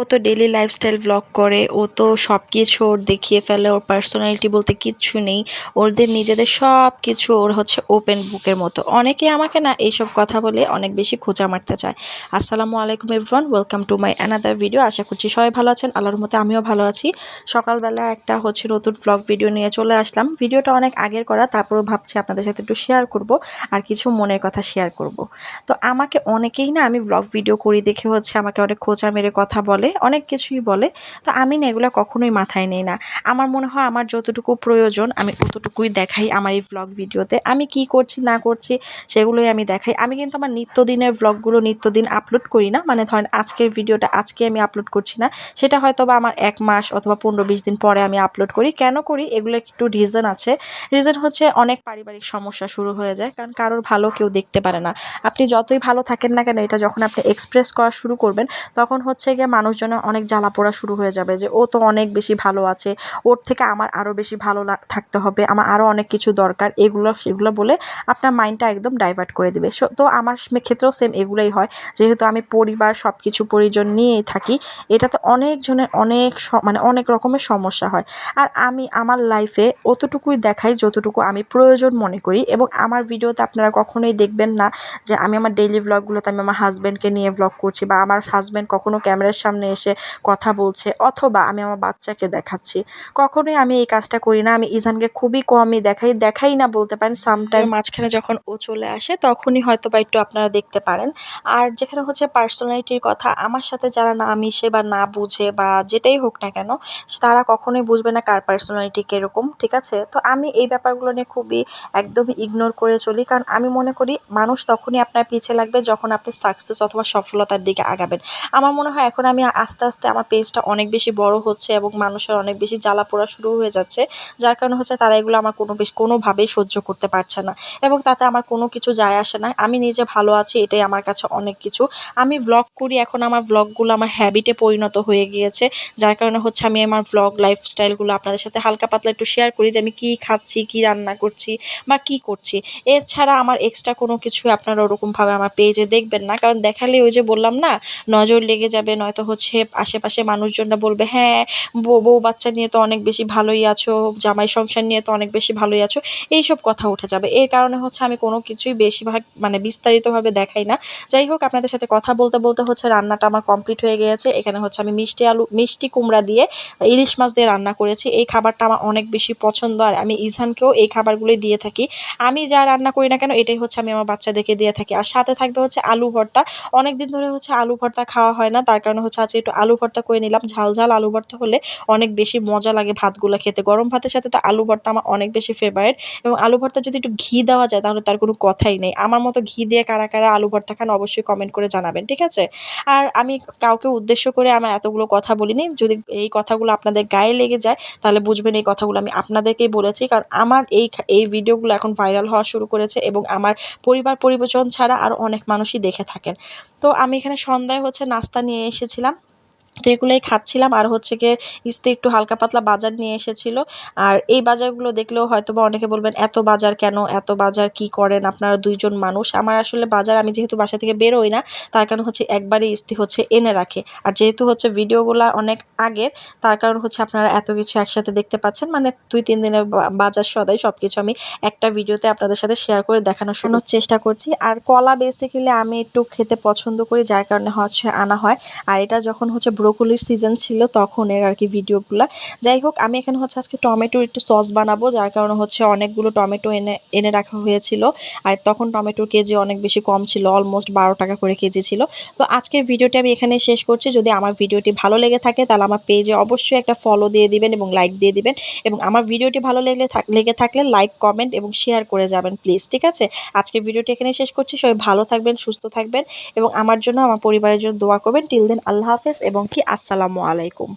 ও তো daily lifestyle blog করে, ও তো সব কিছু ওর দেখিয়ে ফেলে, ওর পার্সোনালিটি বলতে কিচ্ছু নেই। ওদের নিজেদের সব কিছু ওর হচ্ছে ওপেন বুকের মতো। অনেকে আমাকে না এইসব কথা বলে অনেক বেশি খোঁচা মারতে চায়। আসসালামু আলাইকুম everyone welcome to my another video আশা করছি সবাই ভালো আছেন, আল্লাহর মতে আমিও ভালো আছি। সকালবেলা একটা হচ্ছে নতুন ব্লগ ভিডিও নিয়ে চলে আসলাম। ভিডিওটা অনেক আগের করা, তারপরেও ভাবছি আপনাদের সাথে একটু শেয়ার করব আর কিছু মনের কথা শেয়ার করব। তো আমাকে অনেকেই না আমি ব্লগ ভিডিও করি দেখে হচ্ছে আমাকে অনেক খোঁচা মেরে কথা বলে। অনেক কিছুই বলে। তো আমি না এগুলো কখনোই মাথায় নেই না। আমার মনে হয় আমার যতটুকু প্রয়োজন, আমি ততটুকুই দেখাই আমার এই ব্লগ ভিডিওতে। আমি কি করছি, না করছি, সেগুলোই আমি দেখাই। আমি কিন্তু আমার নিত্যদিনের ব্লগগুলো নিত্যদিন আপলোড করি না। মানে ধরেন আজকের ভিডিওটা আজকে আমি আপলোড করছি না। সেটা হয়তো বা আমার এক মাস অথবা পনেরো বিশ দিন পরে আমি আপলোড করি। কেন করি? এগুলো একটু রিজন আছে। রিজন হচ্ছে অনেক পারিবারিক সমস্যা শুরু হয়ে যায়। কারণ কারোর ভালো কেউ দেখতে পারে না। আপনি যতই ভালো থাকেন না কেন, এটা যখন আপনি এক্সপ্রেস করা শুরু করবেন, তখন হচ্ছে গিয়ে মানুষজনের অনেক জ্বালা পোড়া শুরু হয়ে যাবে যে, ও তো অনেক বেশি ভালো আছে, ওর থেকে আমার আরও বেশি ভালো থাকতে হবে, আমার আরও অনেক কিছু দরকার। এগুলো, সেগুলো বলে আপনার মাইন্ডটা একদম ডাইভার্ট করে দেবে। তো আমার ক্ষেত্রেও সেম এগুলোই হয়। যেহেতু আমি পরিবার সব কিছু পরিজন নিয়েই থাকি, এটাতে অনেকজনের অনেক মানে অনেক রকমের সমস্যা হয়। আর আমি আমার লাইফে অতটুকুই দেখাই যতটুকু আমি প্রয়োজন মনে করি এবং আমার ভিডিওতে আপনারা কখনোই দেখবেন না যে, আমি আমার ডেইলি ব্লগগুলোতে আমি আমার হাজব্যান্ডকে নিয়ে ব্লগ করছি বা আমার হাজব্যান্ড কখনো ক্যামেরার সামনে এসে কথা বলছে, অথবা আমি আমার বাচ্চাকে দেখাচ্ছি। কখনোই আমি এই কাজটা করি না। আমি ইজানকে খুবই কমই দেখাই দেখাই না বলতে পারেন সামটাইম মাঝখানে যখন ও চলে আসে, তখনই হয়তো বা একটু আপনারা দেখতে পারেন। আর যেখানে হচ্ছে পার্সোনালিটির কথা, আমার সাথে যারা না মিশে বা না বুঝে বা যেটাই হোক না কেন, তারা কখনোই বুঝবে না কার পার্সোনালিটি কীরকম, ঠিক আছে? তো আমি এই ব্যাপারগুলো নিয়ে খুবই একদমই ইগনোর করে চলি। কারণ আমি মনে করি মানুষ তখনই আপনার পিছিয়ে লাগবে যখন আপনি সাকসেস অথবা সফলতার দিকে আগাবেন। আমার মনে হয় এখন আমি আস্তে আস্তে আমার পেজটা অনেক বেশি বড় হচ্ছে এবং মানুষের অনেক বেশি জ্বালা পোড়া শুরু হয়ে যাচ্ছে, যার কারণে হচ্ছে তারা এগুলো আমার কোনো বেশ, কোনোভাবেই সহ্য করতে পারছে না এবং তাতে আমার কোনো কিছু যায় আসে না। আমি নিজে ভালো আছি, এটাই আমার কাছে অনেক কিছু। আমি ব্লগ করি, এখন আমার ব্লগগুলো আমার হ্যাবিটে পরিণত হয়ে গিয়েছে, যার কারণে হচ্ছে আমি আমার ব্লগ লাইফস্টাইলগুলো আপনাদের সাথে হালকা পাতলা একটু শেয়ার করি যে আমি কী খাচ্ছি, কী রান্না করছি বা কী করছি। এছাড়া আমার এক্সট্রা কোনো কিছু আপনারা ওরকমভাবে আমার পেজে দেখবেন না, কারণ দেখালে ওই যে বললাম না, নজর লেগে যাবে, নয়তো হচ্ছে আশেপাশে মানুষজনরা বলবে হ্যাঁ বউ বাচ্চা নিয়ে তো অনেক বেশি ভালোই আছো, জামাই সংসার নিয়ে তো অনেক বেশি ভালোই আছো। এইসব কথা উঠে যাবে। এর কারণে হচ্ছে আমি কোনো কিছুই বেশিরভাগ মানে বিস্তারিতভাবে দেখাই না। যাই হোক, আপনাদের সাথে কথা বলতে বলতে হচ্ছে রান্নাটা আমার কমপ্লিট হয়ে গিয়েছে। এখানে হচ্ছে আমি মিষ্টি আলু, মিষ্টি কুমড়া দিয়ে ইলিশ মাছ দিয়ে রান্না করেছি। এই খাবারটা আমার অনেক বেশি পছন্দ আর আমি ইজহানকেও এই খাবারগুলোই দিয়ে থাকি। আমি যা রান্না করি না কেন, এটাই হচ্ছে আমি আমার বাচ্চাদেরকে দিয়ে থাকি। আর সাথে থাকবে হচ্ছে আলু ভর্তা। অনেক দিন ধরে হচ্ছে আলু ভর্তা খাওয়া হয় না, তার কারণে হচ্ছে আজকে একটু আলু ভর্তা করে নিলাম। ঝাল ঝাল আলু ভর্তা হলে অনেক বেশি মজা লাগে ভাতগুলো খেতে। গরম ভাতের সাথে তো আলু ভর্তা আমার অনেক বেশি ফেভারিট এবং আলু ভর্তা যদি একটু ঘি দেওয়া যায় তাহলে তার কোনো কথাই নেই। আমার মতো ঘি দিয়ে কারা কারা আলু ভর্তা খান অবশ্যই কমেন্ট করে জানাবেন, ঠিক আছে? আর আমি কাউকে উদ্দেশ্য করে আমার এতগুলো কথা বলিনি। যদি এই কথাগুলো আপনাদের গায়ে লেগে যায় তাহলে বুঝবেন এই কথাগুলো আমি আপনাদেরকেই বলেছি। কারণ আমার এই এই ভিডিওগুলো এখন ভাইরাল হওয়া শুরু করেছে এবং আমার পরিবার পরিবেশন ছাড়া আরও অনেক মানুষই দেখে থাকেন। তো আমি এখানে সন্ধ্যায় হচ্ছে নাস্তা নিয়ে এসেছিলাম। তো এগুলোই খাচ্ছিলাম। আর হচ্ছে গিয়ে ইস্তি একটু হালকা পাতলা বাজার নিয়ে এসেছিল। আর এই বাজারগুলো দেখলেও হয়তো বা অনেকে বলবেন, এত বাজার কেন? এত বাজার কি করেন আপনারা দুইজন মানুষ? আমার আসলে বাজার আমি যেহেতু বাসা থেকে বেরোই না, তার কারণ হচ্ছে একবারই ইস্তি হচ্ছে এনে রাখে। আর যেহেতু হচ্ছে ভিডিওগুলো অনেক আগের, তার কারণ হচ্ছে আপনারা এত কিছু একসাথে দেখতে পাচ্ছেন। মানে দুই, তিন দিনের বাজার সদাই সব কিছু আমি একটা ভিডিওতে আপনাদের সাথে শেয়ার করে দেখানোর শোনার চেষ্টা করছি। আর কলা বেসিক্যালি আমি একটু খেতে পছন্দ করি, যার কারণে হচ্ছে আনা হয়। আর এটা যখন হচ্ছে ব্রোকলির সিজন ছিল তখনের আর কি ভিডিওগুলো। যাই হোক আমি এখানে হচ্ছে আজকে টমেটোর একটু সস বানাবো, যার কারণে হচ্ছে অনেকগুলো টমেটো এনে এনে রাখা হয়েছিল। আর তখন টমেটোর কেজি অনেক বেশি কম ছিল অলমোস্ট বারো টাকা করে কেজি ছিল। তো আজকের ভিডিওটি আমি এখানে শেষ করছি। যদি আমার ভিডিওটি ভালো লেগে থাকে, তাহলে আমার পেজে অবশ্যই একটা ফলো দিয়ে দিবেন এবং লাইক দিয়ে দিবেন। এবং আমার ভিডিওটি ভালো লেগে লেগে থাকলে লাইক কমেন্ট এবং শেয়ার করে যাবেন প্লিজ ঠিক আছে? আজকের ভিডিওটি এখানে শেষ করছি। সবাই ভালো থাকবেন, সুস্থ থাকবেন এবং আমার জন্য, আমার পরিবারের জন্য দোয়া করবেন। টিল দেন আল্লাহ হাফেজ এবং আসসালামু আলাইকুম।